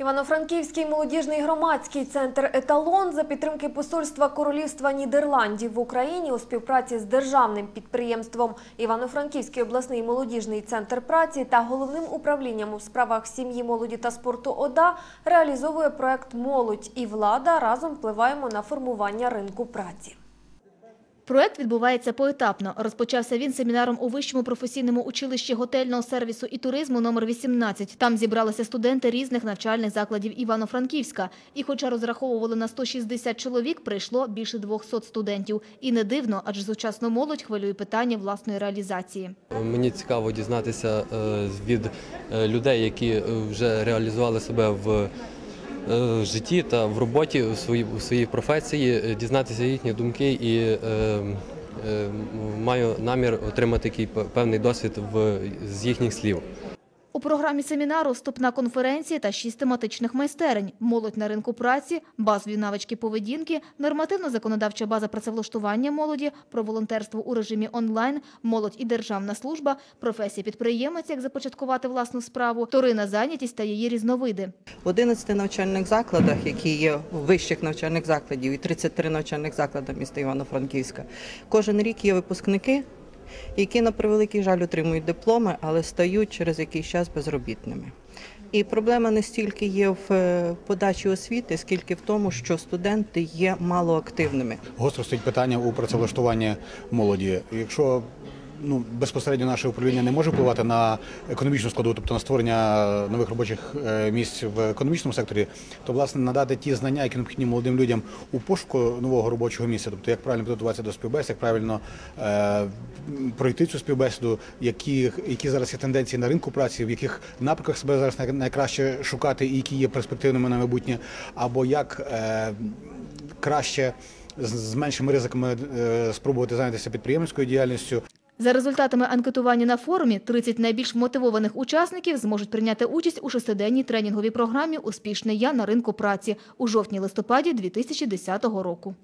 Івано-Франківський молодіжний громадський центр Еталон за підтримки посольства Королівства Нідерландів в Україні у співпраці з державним підприємством Івано-Франківський обласний молодіжний центр праці та головним управлінням у справах сім'ї, молоді та спорту ОДА реалізовує проект Молодь і влада разом впливаємо на формування ринку праці. Проект відбувається поетапно. Розпочався він семінаром у Вищому професійному училищі готельного сервісу і туризму номер 18. Там зібралися студенти різних навчальних закладів Івано-Франківська. І хоча розраховували на 160 чоловік, прийшло більше 200 студентів. І не дивно, адже сучасну молодь хвилює питання власної реалізації. Мені цікаво дізнатися е, від е, людей, які е, вже реалізували себе в е, житті та в роботі у своїй, у своїй професії, е, дізнатися їхні думки і е, маю намір отримати пе- певний досвід в, з їхніх слів. У програмі семінару вступна конференція та шість тематичних майстерень. Молодь на ринку праці, базові навички поведінки, нормативно-законодавча база працевлаштування молоді, про волонтерство у режимі онлайн, молодь і державна служба, професія підприємець, як започаткувати власну справу, вторинна зайнятість та її різновиди. В 11 навчальних закладах, які є вищих навчальних закладів, і 33 навчальних заклади міста Івано-Франківська. Кожен рік є випускники, які на превеликий жаль отримують дипломи, але стають через якийсь час безробітними. І проблема не стільки є в е, подачі освіти, скільки в тому, що студенти є малоактивними. Гостро стоїть питання у працевлаштуванні молоді. Якщо ну, безпосередньо наше управління не може впливати на економічну складову, тобто на створення нових робочих е, місць в економічному секторі, то власне надати ті знання, які необхідні молодим людям у пошуку нового робочого місця, тобто як правильно підготуватися до співбесід, як правильно е, пройти цю співбесіду, які, які зараз є тенденції на ринку праці, в яких напрямках себе зараз найкраще шукати і які є перспективними на майбутнє, або як е, краще з з меншими ризиками е, спробувати зайнятися підприємницькою діяльністю. За результатами анкетування на форумі, 30 найбільш мотивованих учасників зможуть прийняти участь у шестиденній тренінговій програмі «Успішний я на ринку праці» у жовтні-листопаді 2010 року.